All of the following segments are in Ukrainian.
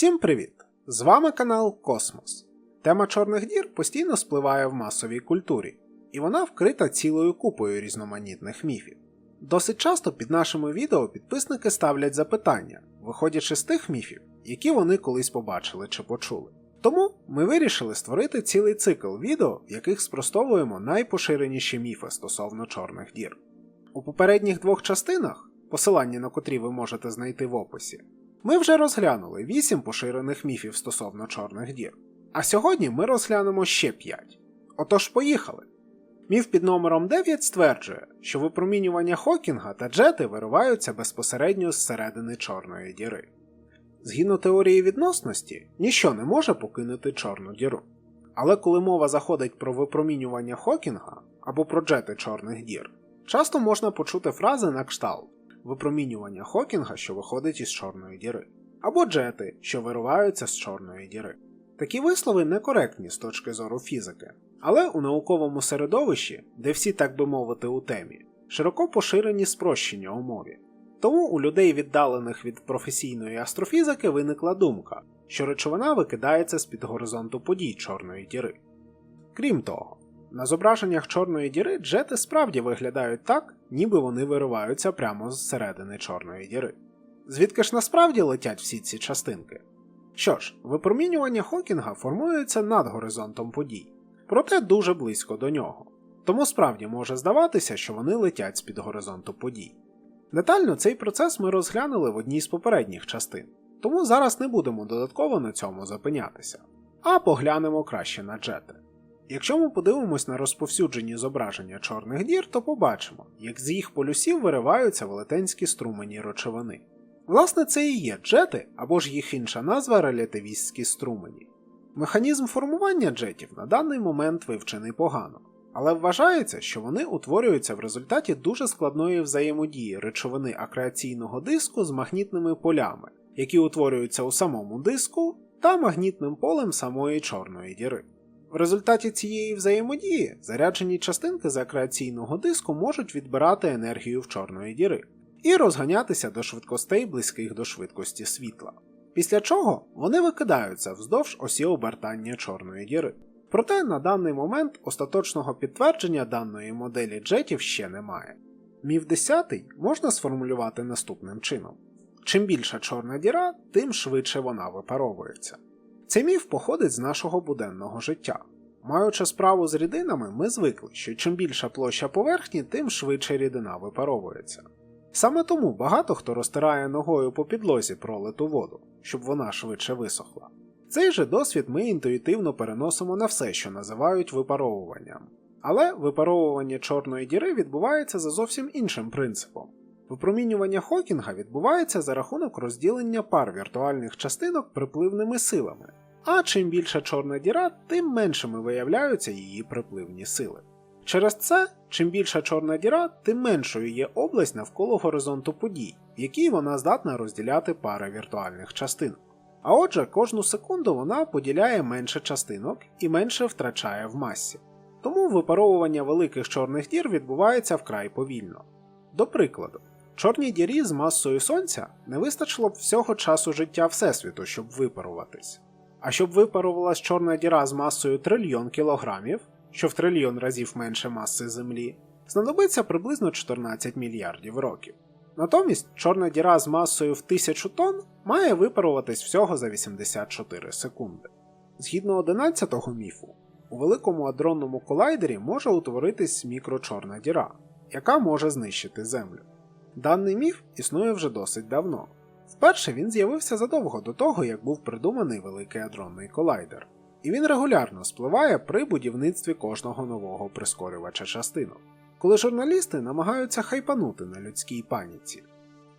Всім привіт! З вами канал Космос. Тема чорних дір постійно спливає в масовій культурі, і вона вкрита цілою купою різноманітних міфів. Досить часто під нашими відео підписники ставлять запитання, виходячи з тих міфів, які вони колись побачили чи почули. Тому ми вирішили створити цілий цикл відео, в яких спростовуємо найпоширеніші міфи стосовно чорних дір. У попередніх двох частинах, посилання на котрі ви можете знайти в описі, ми вже розглянули 8 поширених міфів стосовно чорних дір. А сьогодні ми розглянемо ще 5. Отож, поїхали. Міф під номером 9 стверджує, що випромінювання Хокінга та джети вириваються безпосередньо з середини чорної діри. Згідно теорії відносності, ніщо не може покинути чорну діру. Але коли мова заходить про випромінювання Хокінга або про джети чорних дір, часто можна почути фрази на кшталт випромінювання Хокінга, що виходить із чорної діри, або джети, що вириваються з чорної діри. Такі вислови некоректні з точки зору фізики, але у науковому середовищі, де всі, так би мовити, у темі, широко поширені спрощення у мові. Тому у людей, віддалених від професійної астрофізики, виникла думка, що речовина викидається з під горизонту подій чорної діри. Крім того, на зображеннях чорної діри джети справді виглядають так, ніби вони вириваються прямо з середини чорної діри. Звідки ж насправді летять всі ці частинки? Що ж, випромінювання Хокінга формується над горизонтом подій, проте дуже близько до нього. Тому справді може здаватися, що вони летять з під горизонту подій. Детально цей процес ми розглянули в одній з попередніх частин, тому зараз не будемо додатково на цьому зупинятися, а поглянемо краще на джети. Якщо ми подивимось на розповсюджені зображення чорних дір, то побачимо, як з їх полюсів вириваються велетенські струмені речовини. Власне, це і є джети або ж їх інша назва релятивістські струмені. Механізм формування джетів на даний момент вивчений погано, але вважається, що вони утворюються в результаті дуже складної взаємодії речовини акреаційного диску з магнітними полями, які утворюються у самому диску та магнітним полем самої чорної діри. В результаті цієї взаємодії заряджені частинки з акреаційного диску можуть відбирати енергію в чорної діри і розганятися до швидкостей близьких до швидкості світла. Після чого вони викидаються вздовж осі обертання чорної діри. Проте на даний момент остаточного підтвердження даної моделі джетів ще немає. Міф 10 можна сформулювати наступним чином: чим більша чорна діра, тим швидше вона випаровується. Цей міф походить з нашого буденного життя. Маючи справу з рідинами, ми звикли, що чим більша площа поверхні, тим швидше рідина випаровується. Саме тому багато хто розтирає ногою по підлозі пролиту воду, щоб вона швидше висохла. Цей же досвід ми інтуїтивно переносимо на все, що називають випаровуванням. Але випаровування чорної діри відбувається за зовсім іншим принципом. Випромінювання Хокінга відбувається за рахунок розділення пар віртуальних частинок припливними силами, а чим більша чорна діра, тим меншими виявляються її припливні сили. Через це, чим більша чорна діра, тим меншою є область навколо горизонту подій, в якій вона здатна розділяти пари віртуальних частинок. А отже, кожну секунду вона поділяє менше частинок і менше втрачає в масі. Тому випаровування великих чорних дір відбувається вкрай повільно. До прикладу, чорній дірі з масою Сонця не вистачило б всього часу життя Всесвіту, щоб випаруватись. А щоб випарувалась чорна діра з масою трильйон кілограмів, що в трильйон разів менше маси Землі, знадобиться приблизно 14 мільярдів років. Натомість чорна діра з масою в 1000 тонн має випаруватись всього за 84 секунди. Згідно 11-го міфу, у великому адронному колайдері може утворитись мікрочорна діра, яка може знищити Землю. Даний міф існує вже досить давно. Вперше він з'явився задовго до того, як був придуманий великий адронний колайдер, і він регулярно спливає при будівництві кожного нового прискорювача частинок, коли журналісти намагаються хайпанути на людській паніці.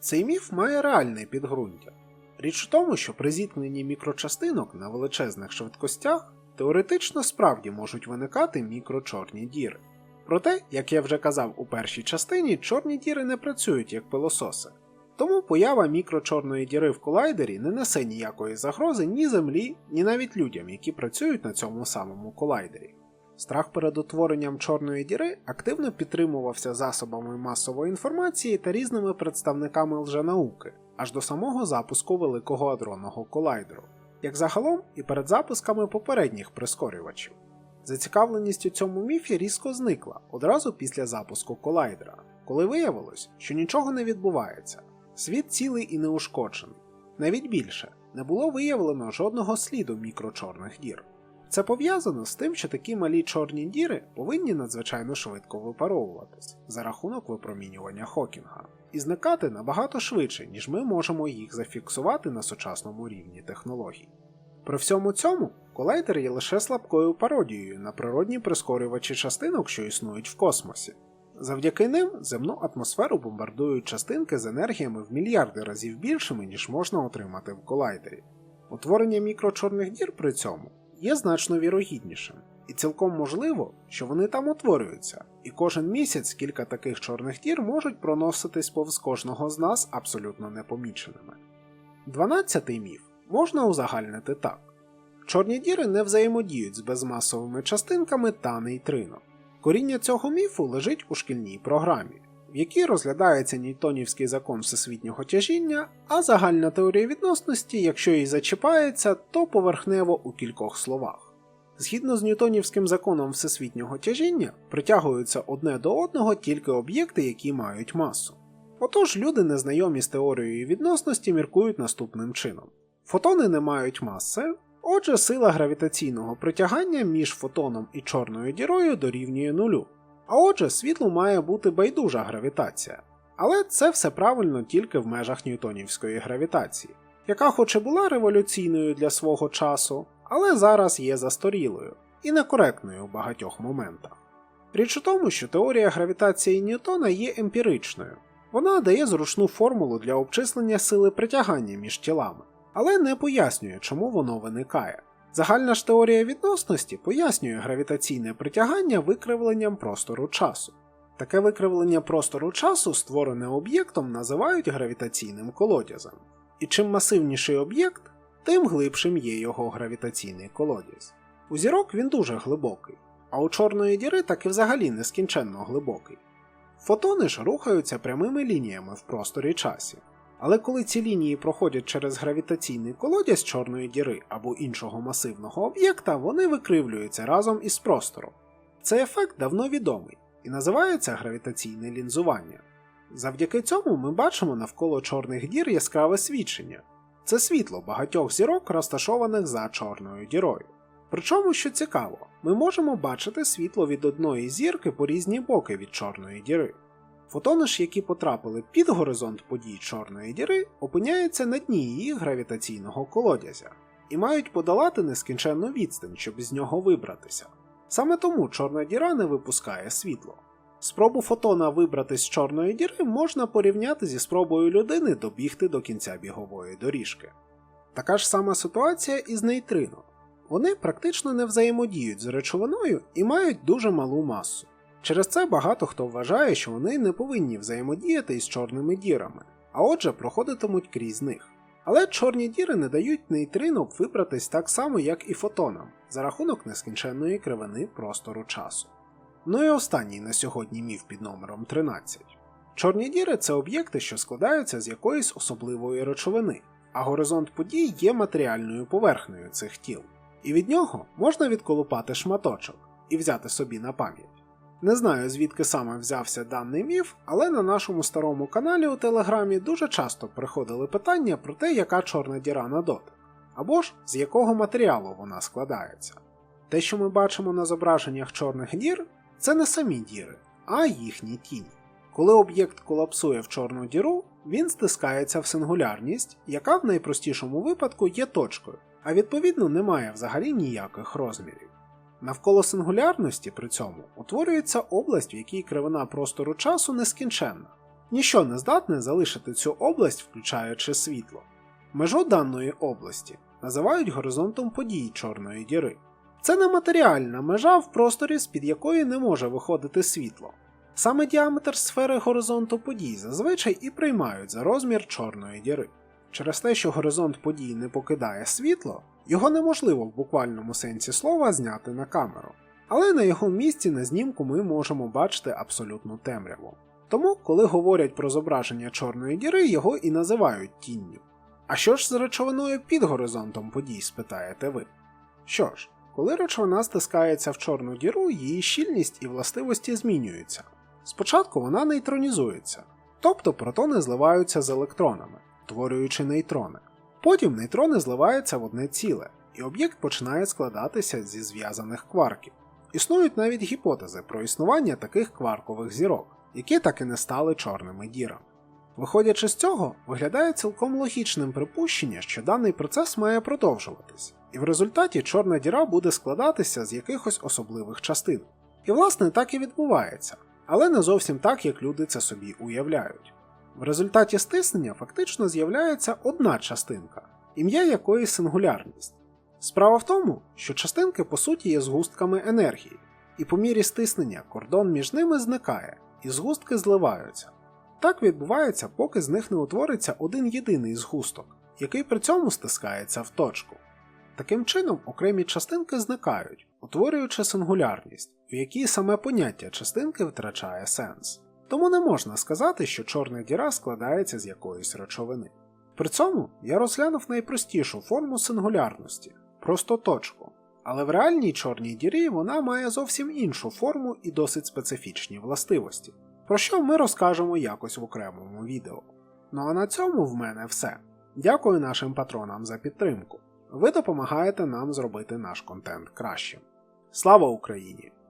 Цей міф має реальне підґрунтя. Річ в тому, що при зіткненні мікрочастинок на величезних швидкостях теоретично справді можуть виникати мікрочорні діри. Проте, як я вже казав у першій частині, чорні діри не працюють як пилососи. Тому поява мікрочорної діри в колайдері не несе ніякої загрози ні Землі, ні навіть людям, які працюють на цьому самому колайдері. Страх перед утворенням чорної діри активно підтримувався засобами масової інформації та різними представниками лженауки, аж до самого запуску великого адронного колайдеру, як загалом і перед запусками попередніх прискорювачів. Зацікавленість у цьому міфі різко зникла одразу після запуску колайдера, коли виявилось, що нічого не відбувається, світ цілий і неушкоджений. Навіть більше не було виявлено жодного сліду мікрочорних дір. Це пов'язано з тим, що такі малі чорні діри повинні надзвичайно швидко випаровуватись за рахунок випромінювання Хокінга і зникати набагато швидше, ніж ми можемо їх зафіксувати на сучасному рівні технологій. При всьому цьому колайдер є лише слабкою пародією на природні прискорювачі частинок, що існують в космосі. Завдяки ним земну атмосферу бомбардують частинки з енергіями в мільярди разів більшими, ніж можна отримати в колайдері. Утворення мікрочорних дір при цьому є значно вірогіднішим, і цілком можливо, що вони там утворюються, і кожен місяць кілька таких чорних дір можуть проноситись повз кожного з нас абсолютно непоміченими. Дванадцятий міф можна узагальнити так: чорні діри не взаємодіють з безмасовими частинками та нейтрино. Коріння цього міфу лежить у шкільній програмі, в якій розглядається Ньютонівський закон всесвітнього тяжіння, а загальна теорія відносності, якщо її зачіпається, то поверхнево у кількох словах. Згідно з Ньютонівським законом всесвітнього тяжіння, притягуються одне до одного тільки об'єкти, які мають масу. Отож, люди, незнайомі з теорією відносності, міркують наступним чином: фотони не мають маси, отже, сила гравітаційного притягання між фотоном і чорною дірою дорівнює нулю. А отже, світлу має бути байдужа гравітація. Але це все правильно тільки в межах ньютонівської гравітації, яка хоч і була революційною для свого часу, але зараз є застарілою і некоректною в багатьох моментах. Річ у тому, що теорія гравітації Ньютона є емпіричною, вона дає зручну формулу для обчислення сили притягання між тілами, але не пояснює, чому воно виникає. Загальна ж теорія відносності пояснює гравітаційне притягання викривленням простору часу. Таке викривлення простору часу, створене об'єктом, називають гравітаційним колодязем. І чим масивніший об'єкт, тим глибшим є його гравітаційний колодязь. У зірок він дуже глибокий, а у чорної діри так і взагалі нескінченно глибокий. Фотони ж рухаються прямими лініями в просторі часі. Але коли ці лінії проходять через гравітаційний колодязь чорної діри або іншого масивного об'єкта, вони викривлюються разом із простором. Цей ефект давно відомий і називається гравітаційне лінзування. Завдяки цьому ми бачимо навколо чорних дір яскраве свідчення це світло багатьох зірок, розташованих за чорною дірою. Причому, що цікаво, ми можемо бачити світло від одної зірки по різні боки від чорної діри. Фотони ж, які потрапили під горизонт подій чорної діри, опиняються на дні її гравітаційного колодязя і мають подолати нескінченну відстань, щоб з нього вибратися. Саме тому чорна діра не випускає світло. Спробу фотона вибратись з чорної діри можна порівняти зі спробою людини добігти до кінця бігової доріжки. Така ж сама ситуація і з нейтрино. Вони практично не взаємодіють з речовиною і мають дуже малу масу. Через це багато хто вважає, що вони не повинні взаємодіяти із чорними дірами, а отже проходитимуть крізь них. Але чорні діри не дають нейтрино вибратись так само, як і фотонам, за рахунок нескінченної кривини простору часу. Ну і останній на сьогодні міф під номером 13. Чорні діри це об'єкти, що складаються з якоїсь особливої речовини, а горизонт подій є матеріальною поверхнею цих тіл, і від нього можна відколупати шматочок і взяти собі на пам'ять. Не знаю, звідки саме взявся даний міф, але на нашому старому каналі у Телеграмі дуже часто приходили питання про те, яка чорна діра на дотик, або ж з якого матеріалу вона складається. Те, що ми бачимо на зображеннях чорних дір, це не самі діри, а їхні тіні. Коли об'єкт колапсує в чорну діру, він стискається в сингулярність, яка в найпростішому випадку є точкою, а відповідно не має взагалі ніяких розмірів. Навколо сингулярності при цьому утворюється область, в якій кривина простору часу нескінченна. Ніщо не здатне залишити цю область, включаючи світло. Межу даної області називають горизонтом подій Чорної діри. Це нематеріальна межа в просторі, з-під якої не може виходити світло. Саме діаметр сфери горизонту подій зазвичай і приймають за розмір Чорної діри. Через те, що горизонт подій не покидає світло, його неможливо в буквальному сенсі слова зняти на камеру, але на його місці на знімку ми можемо бачити абсолютну темряву. Тому, коли говорять про зображення чорної діри, його і називають тінню. А що ж з речовиною під горизонтом подій, спитаєте ви? Що ж, коли речовина стискається в чорну діру, її щільність і властивості змінюються. Спочатку вона нейтронізується, тобто протони зливаються з електронами, творюючи нейтрони. Потім нейтрони зливаються в одне ціле, і об'єкт починає складатися зі зв'язаних кварків. Існують навіть гіпотези про існування таких кваркових зірок, які так і не стали чорними дірами. Виходячи з цього, виглядає цілком логічним припущення, що даний процес має продовжуватись, і в результаті чорна діра буде складатися з якихось особливих частин. І власне так і відбувається, але не зовсім так, як люди це собі уявляють. В результаті стиснення фактично з'являється одна частинка, ім'я якої сингулярність. Справа в тому, що частинки по суті є згустками енергії, і по мірі стиснення кордон між ними зникає, і згустки зливаються. Так відбувається, поки з них не утвориться один єдиний згусток, який при цьому стискається в точку. Таким чином, окремі частинки зникають, утворюючи сингулярність, у якій саме поняття частинки втрачає сенс. Тому не можна сказати, що чорна діра складається з якоїсь речовини. При цьому я розглянув найпростішу форму сингулярності просто точку. Але в реальній чорній дірі вона має зовсім іншу форму і досить специфічні властивості, про що ми розкажемо якось в окремому відео. Ну а на цьому в мене все. Дякую нашим патронам за підтримку. Ви допомагаєте нам зробити наш контент кращим. Слава Україні!